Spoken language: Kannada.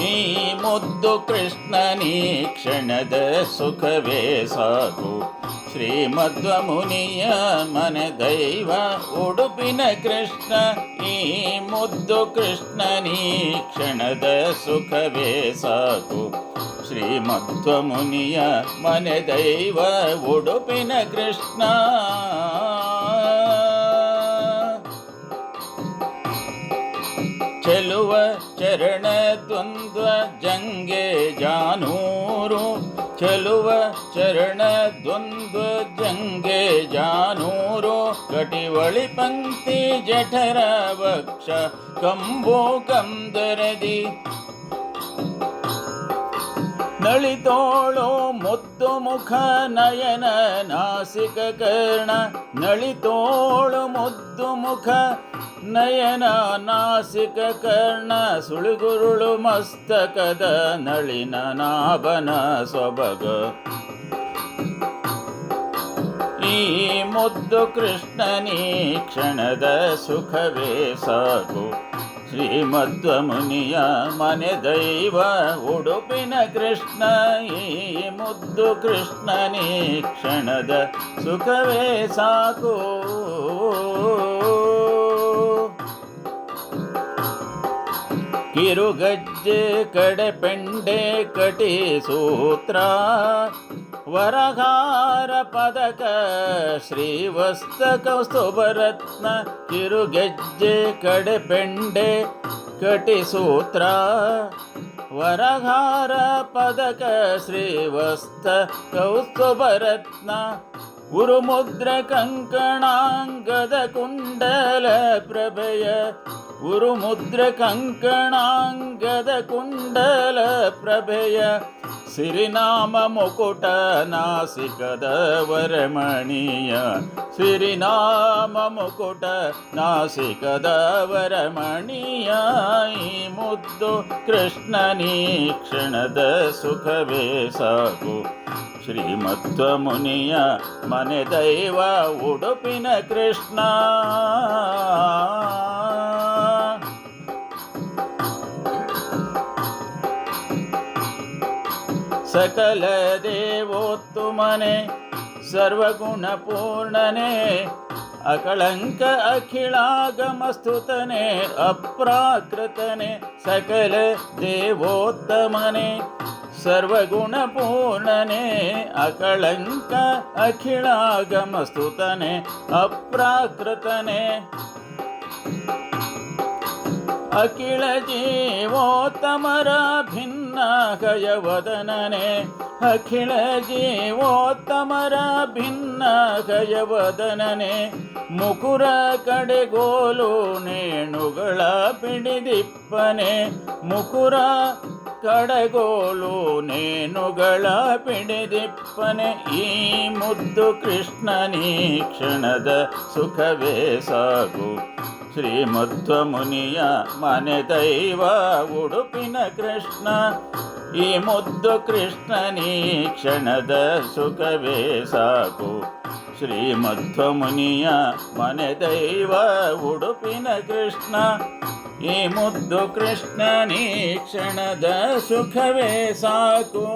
ಈ ಮುದ್ದು ಕೃಷ್ಣನೀ ಕ್ಷಣದ ಸುಖವೇ ಸಾಕು ಶ್ರೀಮಧ್ವ ಮುನಿಯ ಮನೆ ದೈವ ಉಡುಪಿನ ಕೃಷ್ಣ ಈ ಮುದ್ದು ಕೃಷ್ಣನೀ ಕ್ಷಣದ ಸುಖವೇ ಸಾಕು ಶ್ರೀಮಧ್ವ ಮುನಿಯ ಮನೆ ದೈವ ಉಡುಪಿನ ಕೃಷ್ಣ ಚೆಲುವ ಚರಣ ದ್ವಂದ್ವ ಜಂಗೆ ಜಾನೂರು. ಚೆಲುವ ಚರಣ ದ್ವಂದ್ವ ಜಂಗೆ ಜಾನೂರು. ಕಟಿವಳಿ ಪಂಕ್ತಿ ಜಠರ ವಕ್ಷ ಕಂಬೋ ಕಂದರದಿ. ನಳಿತೋಳು ಮುದ್ದು ಮುಖ ನಯನ ನಾಸಿಕ ಕರ್ಣ. ನಳಿತೋಳು ಮುದ್ದು ಮುಖ ನಯನ ನಾಸಿಕ ಕರ್ಣ ಸುಳುಗುರುಳು ಮಸ್ತಕದ ನಳಿನ ನಾಭನ ಸೊಬಗ. ಈ ಮುದ್ದು ಕೃಷ್ಣನೀ ಕ್ಷಣದ ಸುಖವೇ ಸಾಕು. ಶ್ರೀಮಧ್ವ ಮುನಿಯ ಮನೆ ದೈವ ಉಡುಪಿನ ಕೃಷ್ಣ, ಈ ಮುದ್ದು ಕೃಷ್ಣನೀ ಕ್ಷಣದ ಸುಖವೇ ಸಾಕು. ಕಿರುಗಜ್ಜೆ ಕಡೆ ಪೆಂಡೆ ಕಟಿ ಸೂತ್ರ. ವರಗಾರ ಪದಕ ಶ್ರೀವಸ್ತ ಕೌಸ್ತುಭರತ್ನ ಕಿರುಗೆಜ್ಜೆ ಕಡೆ ಪೆಂಡೆ ಕಟಿ ಸೂತ್ರ. ವರಗಾರ ಪದಕ ಶ್ರೀವಸ್ತ ಕೌಸ್ತುಭರತ್ನ ಗುರುಮುದ್ರ ಕಂಕಣಾಂಗದ ಕುಂಡಲ ಪ್ರಭೆಯ ಉರುಮುದ್ರ ಕಂಕಣಾಂಗದ ಕುಂಡಲ ಪ್ರಭೆಯ ಸಿರಿನಾಮ ಮುಕುಟ ನಾಸಿಕದ ವರಮಣಿಯ ಸಿರಿನಾಮ ಮುಕುಟ ನಾಸಿಕದ ವರಮಣೀಯ ಈ ಮುದ್ದು ಕೃಷ್ಣನೀಕ್ಷಣದ ಸುಖವೇ ಸಾಕು. ಶ್ರೀಮತ್ವ ಮುನಿಯ ಮನೆ ದೈವ ಉಡುಪಿನ ಕೃಷ್ಣ. ಸಕಲ ದೇವೋತ್ತಮನೆ ಸರ್ವಗುಣ ಪೂರ್ಣನೆ ಅಕಳಂಕ ಅಖಿಳಾಗಮಸ್ತುತನೆ ಅಪ್ರಾಕೃತನೆ ಸಕಲ ದೇವೋತ್ತಮನೆ ಸರ್ವಗುಣ ಪೂರ್ಣನೆ ಅಕಳಂಕ ಅಖಿಳಾಗಮಸ್ತುತನೆ ಅಪ್ರಾಕೃತನೆ. ಅಖಿಳ ಜೀವೋತ್ತಮರ ಭಿನ್ನ ಗಯವದನನೆ ಅಖಿಳ ಜೀವೋತ್ತಮರ ಭಿನ್ನ ಗಯವದನನೆ ಮುಕುರ ಕಡೆಗೋಲು ನೇಣುಗಳ ಪಿಡಿದಿಪ್ಪನೆ ಮುಕುರ ಕಡೆಗೋಲು ನೇಣುಗಳ ಪಿಡಿದಿಪ್ಪನೆ ಈ ಮುದ್ದು ಕೃಷ್ಣನೀ ಕ್ಷಣದ ಸುಖವೇ ಸಾಕು ಶ್ರೀಮಧ್ವ ಮುನಿಯ ಮನೆ ದೈವ ಉಡುಪಿನ ಕೃಷ್ಣ ಈ ಮುದ್ದು ಕೃಷ್ಣನೀ ಕ್ಷಣದ ಸುಖವೇ ಸಾಕು ಶ್ರೀಮಧ್ವ ಮುನಿಯ ಮನೆ ದೈವ ಉಡುಪಿನ ಕೃಷ್ಣ ಈ ಮುದ್ದು ಕೃಷ್ಣನೀ ಕ್ಷಣದ ಸುಖವೇ ಸಾಕು